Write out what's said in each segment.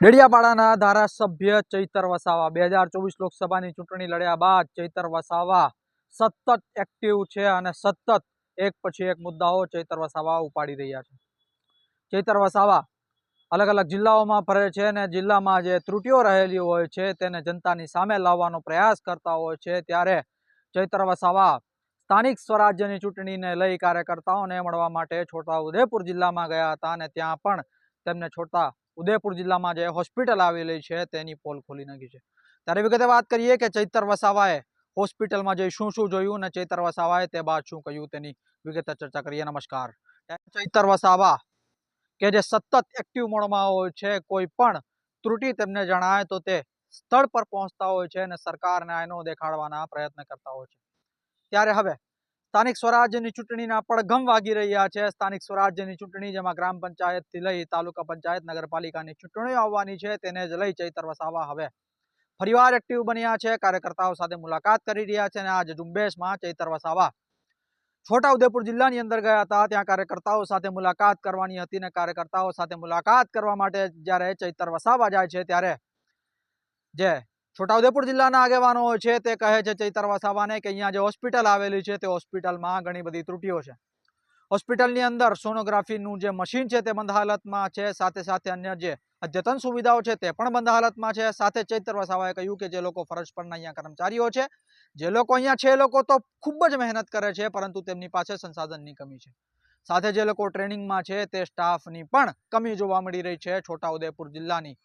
ડેડિયાપાડાના ધારાસભ્ય ચૈતર વસાવા. બે હજાર ચોવીસ લોકસભાની ચૂંટણી લડ્યા બાદ ચૈતર વસાવા સતત એક્ટિવ છે અને સતત એક પછી એક મુદ્દાઓ ચૈતર વસાવા ઉપાડી રહ્યા છે. ચૈતર વસાવા અલગ અલગ જિલ્લાઓમાં ફરે છે અને જિલ્લામાં જે ત્રુટીઓ રહેલી હોય છે તેને જનતાની સામે લાવવાનો પ્રયાસ કરતા હોય છે ત્યારે ચૈતર વસાવા સ્થાનિક સ્વરાજ્યની ચૂંટણીને લઈ કાર્યકર્તાઓને મળવા માટે છોટાઉદેપુર જિલ્લામાં ગયા હતા અને ત્યાં પણ તેમને છોટા ઉદયપુર જિલ્લામાં જે હોસ્પિટલ આવેલી છે તેની પોલ ખોલી નાખી છે. ત્યારે વિગતે વાત કરીએ કે ચૈતર વસાવાએ હોસ્પિટલમાં જઈ શું શું જોયું અને ચૈતર વસાવાએ તે બાદ શું કહ્યું તેની વિગતે ચર્ચા કરીએ. નમસ્કાર. ચૈતર વસાવા કે જે સતત એક્ટિવ મોડમાં હોય છે, કોઈ પણ ત્રુટિ તેમને જણાય તો તે સ્થળ પર પહોંચતા હોય છે અને સરકારને આયનો દેખાડવાના પ્રયત્ન કરતા હોય છે. ત્યારે હવે સ્થાનિક સ્વરાજ્યની ચૂંટણીના પડઘમ વાગી રહ્યા છે. સ્થાનિક સ્વરાજ્યની ચૂંટણી જેમાં ગ્રામ પંચાયતથી લઈ તાલુકા પંચાયત, નગરપાલિકાની ચૂંટણીઓ આવવાની છે તેને જ લઈ ચૈતર વસાવા હવે ફરીવાર એક્ટિવ બન્યા છે. કાર્યકર્તાઓ સાથે મુલાકાત કરી રહ્યા છે અને આજ ઝુંબેશમાં ચૈતર વસાવા છોટાઉદેપુર જિલ્લાની અંદર ગયા હતા. ત્યાં કાર્યકર્તાઓ સાથે મુલાકાત કરવાની હતી અને કાર્યકર્તાઓ સાથે મુલાકાત કરવા માટે જ્યારે ચૈતર વસાવા જાય છે ત્યારે જે છોટાઉદેપુર જિલ્લાના આગેવાનો છે, તે કહે છે ચૈતર વસાવાને કે અહીંયા જે હોસ્પિટલ આવેલી છે, તે હોસ્પિટલમાં ઘણી બધી ત્રુટીઓ છે. હોસ્પિટલની અંદર સોનોગ્રાફીનું જે મશીન છે, તે બંધ હાલતમાં છે, સાથે સાથે અન્ય જે અદ્યતન સુવિધાઓ છે, તે પણ બંધ હાલતમાં છે. સાથે ચૈતર વસાવાએ કહ્યું કે જે લોકો ફરજ પરના અહીંયા કર્મચારીઓ છે, જે લોકો અહીંયા છે એ લોકો તો ખૂબ જ મહેનત કરે છે, પરંતુ તેમની પાસે સંસાધનની કમી છે. સાથે જે લોકો ટ્રેનિંગમાં છે, તે સ્ટાફની પણ કમી જોવા મળી રહી છે, છોટાઉદેપુર જિલ્લાની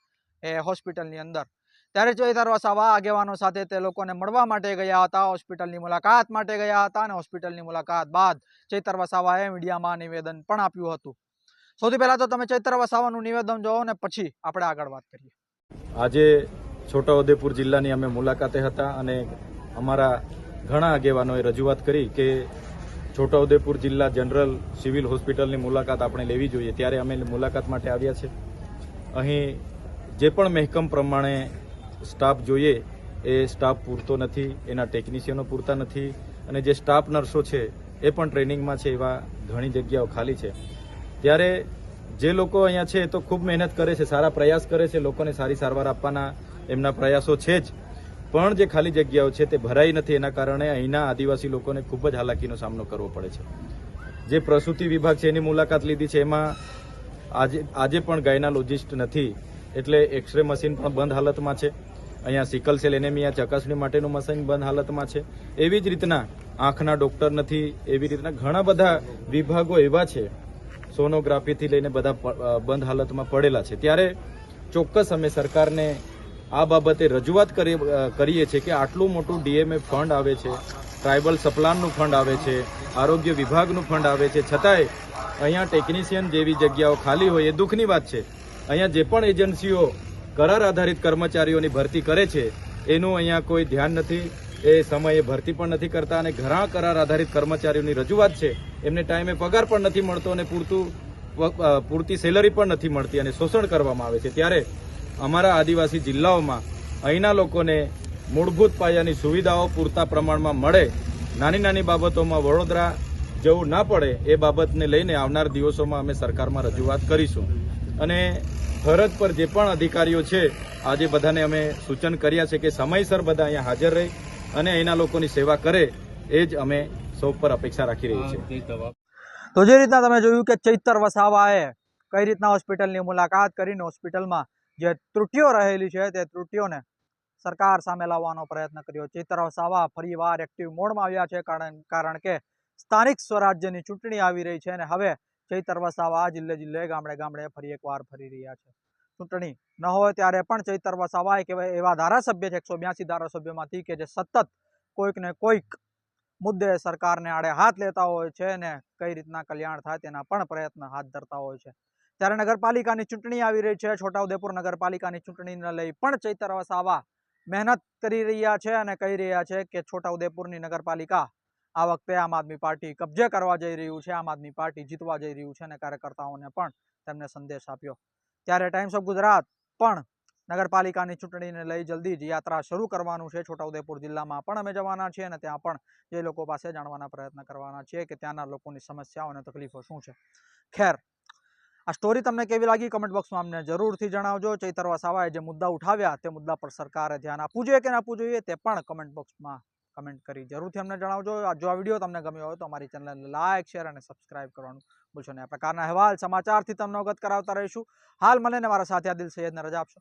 એ હોસ્પિટલની અંદર. ત્યારે ચૈતર વસાવા આગેવાનો સાથે તે લોકોને મળવા માટે ગયા હતા, હોસ્પિટલની મુલાકાત માટે ગયા હતા અને હોસ્પિટલની મુલાકાત બાદ ચૈતર વસાવાએ મીડિયામાં નિવેદન પણ આપ્યું હતું. સૌથી પહેલાં તો તમે ચૈતર વસાવાનું નિવેદન જોવો ને પછી આપણે આગળ વાત કરીએ. આજે છોટાઉદેપુર જિલ્લાની અમે મુલાકાતે હતા અને અમારા ઘણા આગેવાનોએ રજૂઆત કરી કે છોટાઉદેપુર જિલ્લા જનરલ સિવિલ હોસ્પિટલની મુલાકાત આપણે લેવી જોઈએ. ત્યારે અમે મુલાકાત માટે આવ્યા છે. અહીં જે પણ મહેકમ પ્રમાણે સ્ટાફ જોઈએ એ સ્ટાફ પૂરતો નથી, એના ટેકનિશિયનો પૂરતા નથી, અને જે સ્ટાફ નર્સો છે એ પણ ટ્રેનિંગમાં છે એવા ઘણી જગ્યાઓ ખાલી છે. ત્યારે જે લોકો અહીંયા છે એ તો ખૂબ મહેનત કરે છે, સારા પ્રયાસ કરે છે, લોકોને સારી સારવાર આપવાના એમના પ્રયાસો છે જ. પણ જે ખાલી જગ્યાઓ છે તે ભરાઈ નથી, એના કારણે અહીંના આદિવાસી લોકોને ખૂબ જ હાલાકીનો સામનો કરવો પડે છે. જે પ્રસૂતિ વિભાગ છે એની મુલાકાત લીધી છે, એમાં આજે આજે પણ ગાયનાલોજિસ્ટ નથી, એટલે એક્સરે મશીન પણ બંધ હાલતમાં છે. અહીંયા સિકલ સેલ એનેમિયા ચકાસણી માટેનું મશીન બંધ હાલતમાં છે. એવી જ રીતના આંખના ડોક્ટર નથી, એવી રીતના ઘણા બધા વિભાગો એવા છે, સોનોગ્રાફીથી લઈને બધા બંધ હાલતમાં પડેલા છે. ત્યારે ચોક્કસ અમે સરકારને આ બાબતે રજૂઆત કરી કરીએ છીએ કે આટલું મોટું ડીએમએ ફંડ આવે છે, ટ્રાઇબલ સપ્લાનનું ફંડ આવે છે, આરોગ્ય વિભાગનું ફંડ આવે છે, છતાંય અહીંયા ટેકનિશિયન જેવી જગ્યાઓ ખાલી હોય એ દુઃખની વાત છે. અહીંયા જે પણ એજન્સીઓ કરાર આધારિત કર્મચારીઓની ભરતી કરે છે, એનું અહીંયા કોઈ ધ્યાન નથી. એ સમયે ભરતી પણ નથી કરતા અને ઘણા કરાર આધારિત કર્મચારીઓની રજૂઆત છે. એમને ટાઈમે પગાર પણ નથી મળતો અને પૂરતું પૂરતી સેલરી પણ નથી મળતી અને શોષણ કરવામાં આવે છે. ત્યારે અમારા આદિવાસી જિલ્લાઓમાં અહીંના લોકોને મૂળભૂત પાયાની સુવિધાઓ પૂરતા પ્રમાણમાં મળે, નાની નાની બાબતોમાં વડોદરા જવું ના પડે, એ બાબતને લઈને આવનાર દિવસોમાં અમે સરકારમાં રજૂઆત કરીશું. અને ફરજ પર જે પણ અધિકારીઓ છે આજે બધાને અમે સૂચન કર્યા છે કે સમયસર બધા અહીંયા હાજર રહે અને અહીંના લોકોની સેવા કરે એ જ અમે સૌ પર અપેક્ષા રાખી રહી છીએ તો જે રીતના તમે જોયું કે ચૈતર વસાવાએ કઈ રીતના હોસ્પિટલની મુલાકાત કરીને હોસ્પિટલમાં જે ત્રુટીઓ રહેલી છે તે ત્રુટીઓને સરકાર સામે લાવવાનો પ્રયત્ન કર્યો. ચૈતર વસાવા ફરીવાર એક્ટિવ મોડમાં આવ્યા છે કારણ કારણ કે સ્થાનિક સ્વરાજ્યની ચૂંટણી આવી રહી છે અને હવે ચૈતર વસાવા જિલ્લે જિલ્લે, ગામડે ગામડે ફરી એકવાર ફરી રહ્યા છે. ચૂંટણી ન હોય ત્યારે પણ ચૈતર વસાવા એ એવા એવા ધારાસભ્ય છે, એકસો બ્યાસી ધારાસભ્યોમાંથી કે જે સતત કોઈક ને કોઈક મુદ્દે સરકારને આડે હાથ લેતા હોય છે ને કઈ રીતના કલ્યાણ થાય તેના પણ પ્રયત્ન હાથ ધરતા હોય છે. ત્યારે નગરપાલિકાની ચૂંટણી આવી રહી છે, છોટાઉદેપુર નગરપાલિકાની ચૂંટણીને લઈ પણ ચૈતર વસાવા મહેનત કરી રહ્યા છે અને કહી રહ્યા છે કે છોટાઉદેપુરની નગરપાલિકા આ વખતે આમ આદમી પાર્ટી કબજે કરવા જઈ રહ્યું છે, આમ આદમી પાર્ટી જીતવા જઈ રહ્યું છે અને કાર્યકર્તાઓને પણ તેમને સંદેશ આપ્યો. ત્યારે ટાઈમ્સ ઓફ ગુજરાત પણ નગરપાલિકાની ચૂંટણીને લઈ જલ્દી જ યાત્રા શરૂ કરવાનું છે. છોટાઉદેપુર જિલ્લામાં પણ અમે જવાના છીએ અને ત્યાં પણ જે લોકો પાસે જાણવાના પ્રયત્ન કરવાના છીએ કે ત્યાંના લોકોની સમસ્યાઓ અને તકલીફો શું છે. ખેર, આ સ્ટોરી તમને કેવી લાગી? કમેન્ટ બોક્સમાં અમને જરૂરથી જણાવજો. ચૈતર વસાવાએ જે મુદ્દા ઉઠાવ્યા તે મુદ્દા પર સરકારે ધ્યાન આપવું જોઈએ કે ના આપવું જોઈએ તે પણ કમેન્ટ બોક્સમાં કમેન્ટ કરી જરૂરથી અમને જણાવજો. જો આ વીડિયો તમને ગમ્યો હોય તો અમારી ચેનલને લાઇક શેર અને સબસ્ક્રાઇબ કરવાનું ભૂલશો નહીં. આ પ્રકારના અહેવાલ સમાચારથી તમને અવગત કરાવતા રહીશું. હાલ મને મારા સાથી આદિલ સૈયદને રજા આપશો.